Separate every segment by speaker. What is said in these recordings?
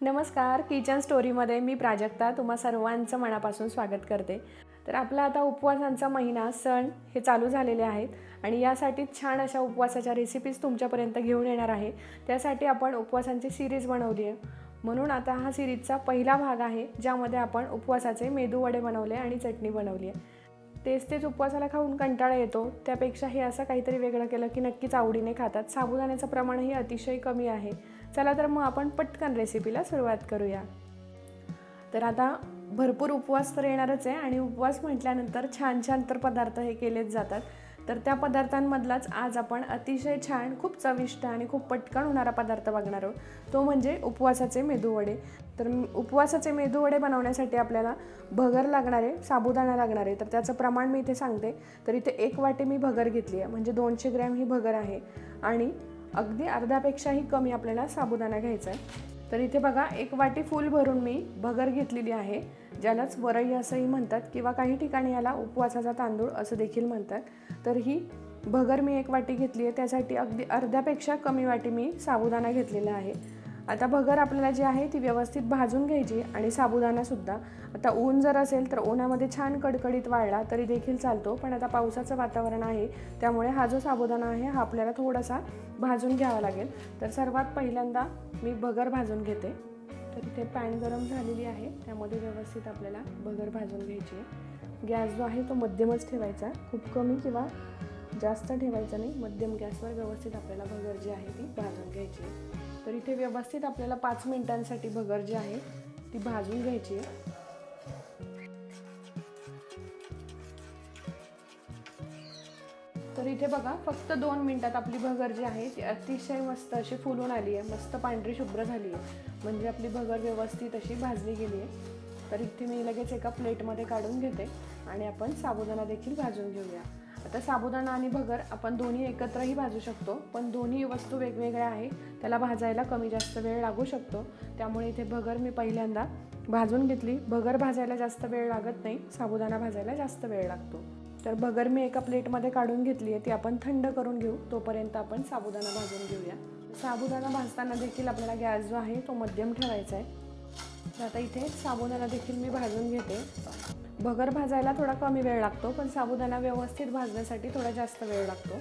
Speaker 1: नमस्कार किचन स्टोरीमध्ये मी प्राजक्ता. तुम्हा सर्वांचं मनापासून स्वागत करते. तर आपला आता उपवासांचा महिना सण हे चालू झालेले आहेत आणि यासाठी छान अशा उपवासाच्या रेसिपीज तुमच्यापर्यंत घेऊन येणार आहे. त्यासाठी आपण उपवासांची सिरीज बनवली आहे म्हणून आता हा सिरीजचा पहिला भाग आहे ज्यामध्ये आपण उपवासाचे मेदू वडे बनवले आणि चटणी बनवली आहे तेच तेच उपवासाला खाऊन कंटाळा येतो. त्यापेक्षा हे असं काहीतरी वेगळं केलं की नक्कीच आवडीने खातात. साबुदाण्याचं प्रमाणही अतिशय कमी आहे. चला तर मग आपण पटकन रेसिपीला सुरुवात करूया. तर आता भरपूर उपवास तर येणारच आहे आणि उपवास म्हटल्यानंतर छान छान तर पदार्थ हे केलेच जातात. तर त्या पदार्थांमधलाच आज आपण अतिशय छान खूप चविष्ट आणि खूप पटकन होणारा पदार्थ बघणार आहोत. तो म्हणजे उपवासाचे मेदूवडे तर उपवासाचे मेदूवडे बनवण्यासाठी आपल्याला भगर लागणारे साबुदाणा लागणार आहे. तर त्याचं प्रमाण मी इथे सांगते. तर इथे एक वाटी मी भगर घेतली आहे. म्हणजे दोनशे ग्रॅम ही भगर आहे. आणि अगदी अर्ध्यापेक्षाही कमी आपल्याला साबुदाणा घ्यायचा आहे. तर इथे बघा एक वाटी फुल भरून मी भगर घेतलेली आहे ज्यालाच वरई असंही म्हणतात किंवा काही ठिकाणी याला उपवासाचा तांदूळ असं देखील म्हणतात. तर ही भगर मी एक वाटी घेतली आहे त्यासाठी अगदी अर्ध्यापेक्षा कमी वाटी मी साबुदाणा घेतलेला आहे. आता भगर आपल्याला जी आहे ती व्यवस्थित भाजून घ्यायची आणि साबुदाणासुद्धा आता ऊन जर असेल तर उन्हामध्ये छान कडकडीत वाळला तरी देखील चालतो पण आता पावसाचं वातावरण आहे त्यामुळे हा जो साबुदाणा आहे हा आपल्याला थोडासा भाजून घ्यावा लागेल. तर सर्वात पहिल्यांदा मी भगर भाजून घेते. तर इथे पॅन गरम झालेली आहे त्यामध्ये व्यवस्थित आपल्याला भगर भाजून घ्यायची आहे. गॅस जो आहे तो मध्यमच ठेवायचा खूप कमी किंवा जास्त ठेवायचा नाही मध्यम गॅसवर व्यवस्थित आपल्याला भगर जी आहे ती भाजून घ्यायची आहे. तर इथे व्यवस्थित आपल्याला पाच मिनिटांसाठी भगर जी आहे ती भाजून घ्यायची आहे. तर इथे बघा फक्त दोन मिनिटात आपली भगर जी आहे ती अतिशय मस्त अशी फुलून आली आहे. मस्त पांढरी शुभ्र झाली आहे. म्हणजे आपली भगर व्यवस्थित अशी भाजली गेली आहे. तर इथे मी लगेच एका प्लेटमध्ये काढून घेते आणि आपण साबुदाणा देखील भाजून घेऊया. आता साबुदाणा आणि भगर आपण दोन्ही एकत्रही भाजू शकतो पण दोन्ही वस्तू वेगवेगळ्या आहे त्याला भाजायला कमी जास्त वेळ लागू शकतो. त्यामुळे इथे भगर मी पहिल्यांदा भाजून घेतली. भगर भाजायला जास्त वेळ लागत नाही साबुदाणा भाजायला जास्त वेळ लागतो. तर भगर मी एका प्लेटमध्ये काढून घेतली आहे ती आपण थंड करून घेऊ तोपर्यंत आपण साबुदाणा भाजून घेऊया. साबुदाणा भाजताना देखील आपल्याला गॅस जो आहे तो मध्यम ठेवायचा आहे. आता इथे साबुदाणा देखील मी भाजून घेते. भगर भाजायला थोडा कमी वेळ लागतो पण साबुदाणा व्यवस्थित भाजण्यासाठी थोडा जास्त वेळ लागतो.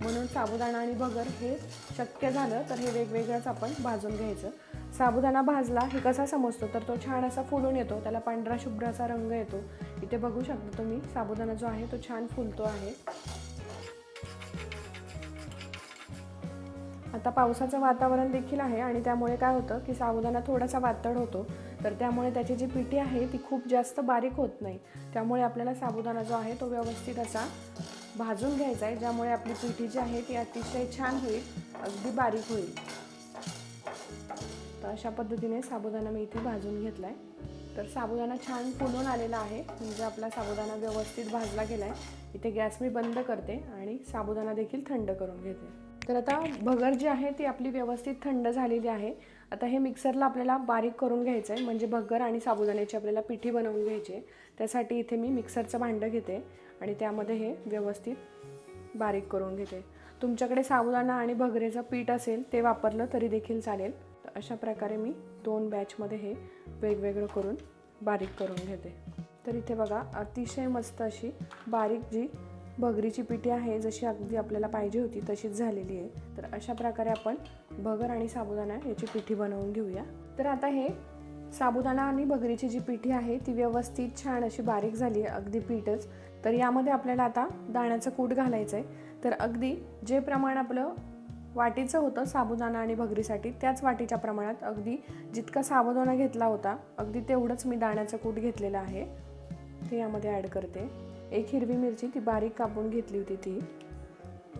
Speaker 1: म्हणून साबुदाणा आणि भगर हे शक्य झालं तर हे वेगवेगळंच आपण भाजून घ्यायचं. साबुदाणा भाजला हे कसा समजतो? तर तो छान असा फुलून येतो त्याला पांढरा शुभ्र असा रंग येतो. इथे बघू शकता तुम्ही साबुदाणा जो आहे तो छान फुलतो आहे. आता पावसाचं वातावरण देखील आहे आणि त्यामुळे काय होतं की साबुदाणा थोडासा वातड होतो. तर त्यामुळे त्याची जी पिठी आहे ती खूप जास्त बारीक होत नाही. त्यामुळे आपल्याला साबुदाणा जो आहे तो व्यवस्थित असा भाजून घ्यायचा आहे ज्यामुळे आपली पिठी जी आहे ती अतिशय छान होईल अगदी बारीक होईल. तर अशा पद्धतीने साबुदाणा मी इथे भाजून घेतला आहे तर साबुदाणा छान फुलून आलेला आहे. म्हणजे आपला साबुदाणा व्यवस्थित भाजला गेला आहे इथे गॅस मी बंद करते आणि साबुदाणा देखील थंड करून घेते. तर आता भगर जी आहे ती आपली व्यवस्थित थंड झालेली आहे. आता हे मिक्सरला आपल्याला बारीक करून घ्यायचं आहे म्हणजे भगर आणि साबुदाण्याची आपल्याला पिठी बनवून घ्यायची आहे. त्यासाठी इथे मी मिक्सरचं भांडं घेते आणि त्यामध्ये हे व्यवस्थित बारीक करून घेते. तुमच्याकडे साबुदाणा आणि भगरेचं पीठ असेल ते वापरलं तरी देखील चालेल. तर अशा प्रकारे मी दोन बॅचमध्ये हे वेगवेगळं करून बारीक करून घेते. तर इथे बघा अतिशय मस्त अशी बारीक जी भगरीची पिठी आहे जशी अगदी आपल्याला पाहिजे होती तशीच झालेली आहे. तर अशा प्रकारे आपण भगर आणि साबुदाणा याची पिठी बनवून घेऊया. तर आता हे साबुदाणा आणि भगरीची जी पिठी आहे ती व्यवस्थित छान अशी बारीक झाली आहे अगदी पीठच. तर यामध्ये आपल्याला आता दाण्याचं कूट घालायचं आहे. तर अगदी जे प्रमाण आपलं वाटीचं होतं साबुदाणा आणि भगरीसाठी त्याच वाटीच्या प्रमाणात अगदी जितका साबुदाणा घेतला होता अगदी तेवढंच मी दाण्याचं कूट घेतलेलं आहे. ते यामध्ये ॲड करते. एक हिरवी मिरची ती बारीक कापून घेतली होती ती.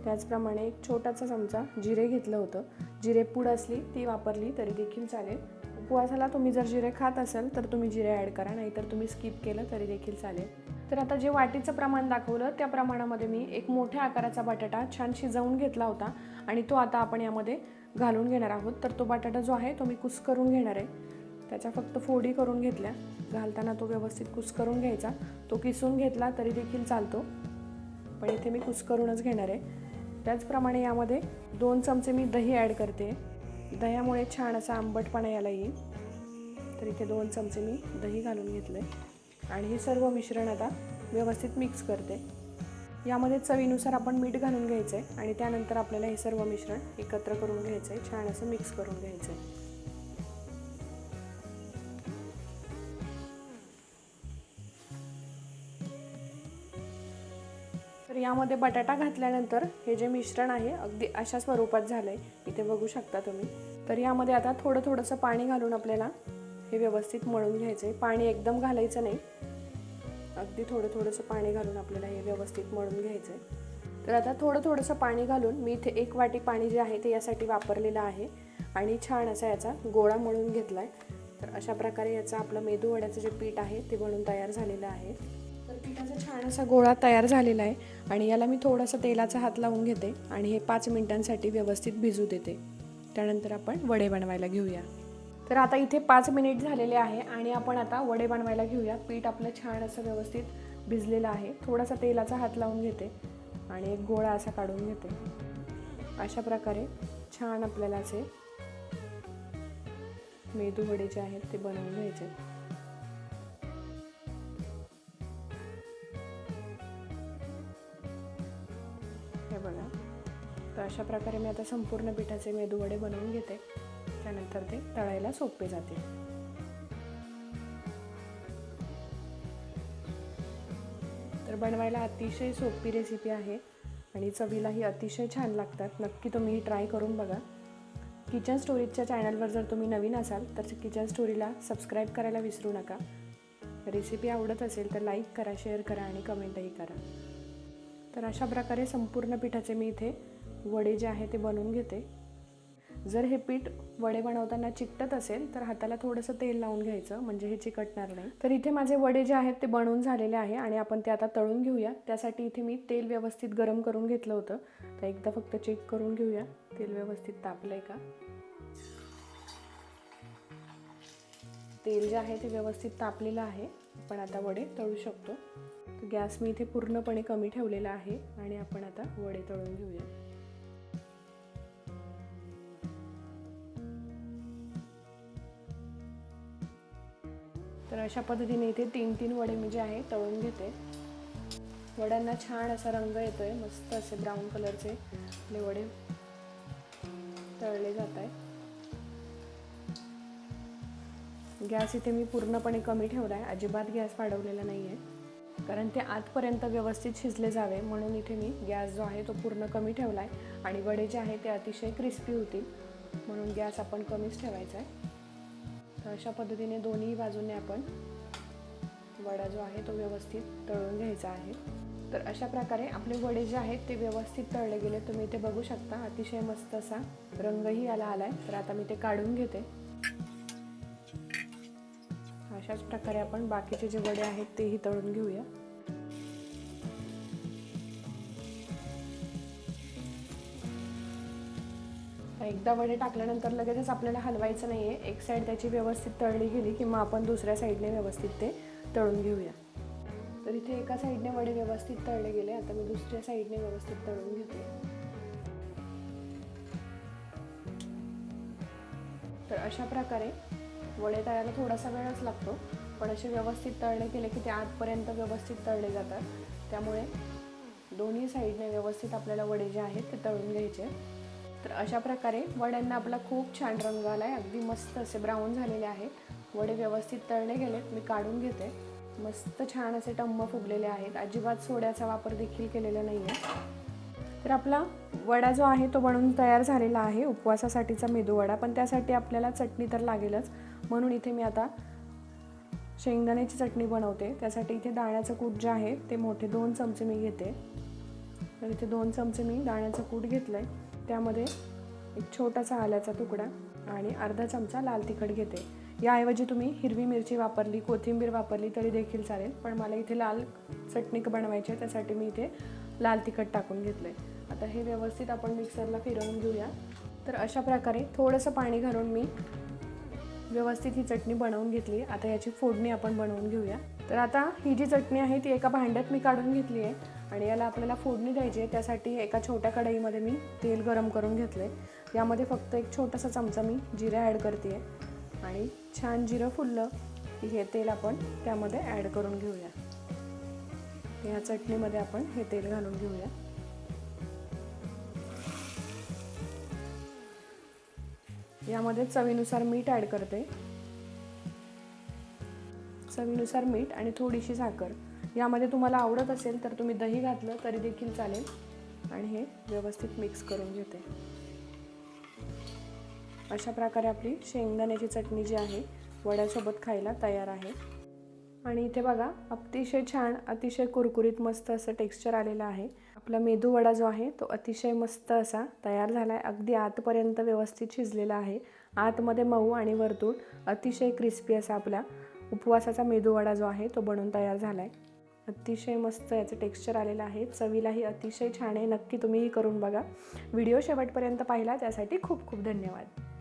Speaker 1: त्याचप्रमाणे एक छोटासा चमचा जिरे घेतलं होतं. जिरे पूड असली ती वापरली तरी देखील चालेल. उपवासाला तुम्ही जर जिरे खात असाल तर तुम्ही जिरे ॲड करा नाहीतर तुम्ही स्किप केलं तरी देखील चालेल. तर आता जे वाटीचं प्रमाण दाखवलं त्या प्रमाणामध्ये मी एक मोठ्या आकाराचा बटाटा छान शिजवून घेतला होता आणि तो आता आपण यामध्ये घालून घेणार आहोत. तर तो बटाटा जो आहे तो मी कुस करून घेणार आहे. त्याच्या फक्त फोडी करून घेतल्या. घालताना तो व्यवस्थित कुस करून घ्यायचा. तो किसून घेतला तरी देखील चालतो. पण इथे मी कुस करूनच घेणार आहे. त्याचप्रमाणे यामध्ये दोन चमचे मी दही ॲड करते. दह्यामुळे छान असा आंबटपणा याला येईल. तर इथे दोन चमचे मी दही घालून घेतले. आणि हे सर्व मिश्रण आता व्यवस्थित मिक्स करते. यामध्ये चवीनुसार आपण मीठ घालून घ्यायचं आहे आणि त्यानंतर आपल्याला हे सर्व मिश्रण एकत्र करून घ्यायचं आहे छान असं मिक्स करून घ्यायचं आहे यामध्ये बटाटा घातल्यानंतर हे जे मिश्रण आहे अगदी अशा स्वरूपात झालं आहे इथे बघू शकता तुम्ही. तर यामध्ये आता थोडं थोडंसं पाणी घालून आपल्याला हे व्यवस्थित मळून घ्यायचं आहे पाणी एकदम घालायचं नाही. अगदी थोडं थोडंसं पाणी घालून आपल्याला हे व्यवस्थित मळून घ्यायचं आहे तर आता थोडं थोडंसं पाणी घालून मी इथे एक वाटी पाणी जे आहे ते यासाठी वापरलेलं आहे. आणि छान असा याचा गोळा मळून घेतला आहे तर अशा प्रकारे याचं आपलं मेदू वड्याचं जे पीठ आहे ते बनून तयार झालेलं आहे. छान असा गोळा तयार झालेला आहे आणि याला मी थोडासा तेलाचा हात लावून घेते आणि हे पाच मिनिटांसाठी व्यवस्थित भिजू देते. त्यानंतर आपण वडे बनवायला घेऊया. तर आता इथे पाच मिनिट झालेले आहे आणि आपण आता वडे बनवायला घेऊया. पीठ आपलं छान असं व्यवस्थित भिजलेलं आहे. थोडासा तेलाचा हात लावून घेते आणि एक गोळा असा काढून घेते. अशा प्रकारे छान आपल्याला असे मेदू वडे जे आहेत ते बनवून घ्यायचे. अशा प्रकारे मी आता संपूर्ण पिठाचे मेदूवडे बनवून घेते. त्यानंतर ते तळायला सोपे जाते. तर बनवायला अतिशय सोपी रेसिपी आहे आणि चवीलाही अतिशय छान लागतात. नक्की तुम्ही ट्राय करून बघा. किचन स्टोरीजच्या चॅनलवर जर तुम्ही नवीन असाल तर किचन स्टोरीला सबस्क्राईब करायला विसरू नका. रेसिपी आवडत असेल तर लाईक करा शेअर करा आणि कमेंटही करा. तर अशा प्रकारे संपूर्ण पिठाचे मी इथे वडे जे आहे ते बनवून घेते. जर हे पीठ वडे बनवताना चिकटत असेल तर हाताला थोडंसं तेल लावून घ्यायचं म्हणजे हे चिकटणार नाही. तर इथे माझे वडे जे आहेत ते बनवून झालेले आहे आणि आपण ते आता तळून घेऊया. त्यासाठी इथे मी तेल व्यवस्थित गरम करून घेतलं होतं. तर एकदा फक्त चेक करून घेऊया. तेल व्यवस्थित तापलं आहे का? तेल जे आहे ते व्यवस्थित तापलेलं आहे. आपण आता वडे तळू शकतो. गॅस मी इथे पूर्णपणे कमी ठेवलेला आहे आणि आपण आता वडे तळून घेऊया. तर अशा पद्धतीने इथे तीन तीन वडे मी जे आहे तळून घेते. वड्यांना छान असा रंग येतोय मस्त असे ब्राऊन कलरचे आपले वडे तळले जात आहे गॅस इथे मी पूर्णपणे कमी ठेवला आहे अजिबात गॅस वाढवलेला नाही आहे कारण ते आतपर्यंत व्यवस्थित शिजले जावे म्हणून इथे मी गॅस जो आहे तो पूर्ण कमी ठेवला आहे आणि वडे जे आहे ते अतिशय क्रिस्पी होतील म्हणून गॅस आपण कमीच ठेवायचा आहे तर अशा पद्धतीने दोन्ही बाजूने आपण वडा जो आहे तो व्यवस्थित तळून घ्यायचा आहे. तर अशा प्रकारे आपले वडे जे आहेत ते व्यवस्थित तळले गेले. तुम्ही ते बघू शकता अतिशय मस्त असा रंगही याला आला आहे तर आता मी ते काढून घेते. अशाच प्रकारे आपण बाकीचे जे वडे आहेत तेही तळून घेऊया. एकदा वडे टाकल्यानंतर लगेचच आपल्याला हलवायचं नाही आहे एक साईड त्याची व्यवस्थित तळली गेली किंवा आपण दुसऱ्या साईडने व्यवस्थित ते तळून घेऊया. तर इथे एका साईडने वडे व्यवस्थित तळले गेले. आता मी दुसऱ्या साईडने व्यवस्थित तळून घेते. तर अशा प्रकारे वडे तळायला थोडासा वेळच लागतो. पण असे व्यवस्थित तळले गेले की ते आतपर्यंत व्यवस्थित तळले जातात. त्यामुळे दोन्ही साईडने व्यवस्थित आपल्याला वडे जे आहेत ते तळून घ्यायचे. तर अशा प्रकारे वड्यांना आपला खूप छान रंग आला आहे अगदी मस्त असे ब्राऊन झालेले आहेत. वडे व्यवस्थित तळले गेलेत. मी काढून घेते. मस्त छान असे टम्म फुगलेले आहेत. अजिबात सोड्याचा वापर देखील केलेला नाही आहे तर आपला वडा जो आहे तो बनवून तयार झालेला आहे. उपवासासाठीचा मेदूवडा पण त्यासाठी आपल्याला चटणी तर लागेलच. म्हणून इथे मी आता शेंगदाण्याची चटणी बनवते. त्यासाठी इथे दाण्याचं कूट जे आहे ते मोठे दोन चमचे मी घेते. तर इथे दोन चमचे मी दाण्याचं कूट घेतलं आहे त्यामध्ये एक छोटासा आल्याचा तुकडा आणि अर्धा चमचा लाल तिखट घेते. याऐवजी तुम्ही हिरवी मिरची वापरली कोथिंबीर वापरली तरी देखील चालेल पण मला इथे लाल चटणी बनवायची आहे त्यासाठी मी इथे लाल तिखट टाकून घेतलं आहे आता हे व्यवस्थित आपण मिक्सरला फिरवून घेऊया. तर अशा प्रकारे थोडंसं पाणी घालून मी व्यवस्थित ही चटणी बनवून घेतली आता याची फोडणी आपण बनवून घेऊया. तर आता ही जी चटणी आहे ती एका भांड्यात मी काढून घेतली आहे. आणि याला आपल्याला फोडणी द्यायची आहे. त्यासाठी एका छोट्या कढईमध्ये मी तेल गरम करून घेतलं आहे यामध्ये फक्त एक छोटासा चमचा मी जिरं ॲड करते आहे आणि छान जिरं फुललं की हे तेल आपण त्यामध्ये ॲड करून घेऊया. या चटणीमध्ये आपण हे तेल घालून घेऊया. यामध्ये चवीनुसार मीठ ॲड करते चवीनुसार मीठ आणि थोडीशी साखर. यामध्ये तुम्हाला आवडत असेल तर तुम्ही दही घातलं तरी देखील चालेल. आणि हे व्यवस्थित मिक्स करून घेते. अशा प्रकारे आपली शेंगदाण्याची चटणी जी आहे वड्यासोबत खायला तयार आहे. आणि इथे बघा अतिशय छान अतिशय कुरकुरीत मस्त असं टेक्स्चर आलेलं आहे. आपला मेदू वडा जो आहे तो अतिशय मस्त असा तयार झाला आहे अगदी आतपर्यंत व्यवस्थित शिजलेला आहे. आतमध्ये मऊ आणि वरतून अतिशय क्रिस्पी असा आपला उपवासाचा मेदू वडा जो आहे तो बनून तयार झाला आहे अतिशय मस्त याचं टेक्स्चर आलेलं आहे. चवीलाही अतिशय छान आहे. नक्की तुम्हीही करून बघा. व्हिडिओ शेवटपर्यंत पाहिला. त्यासाठी खूप खूप धन्यवाद.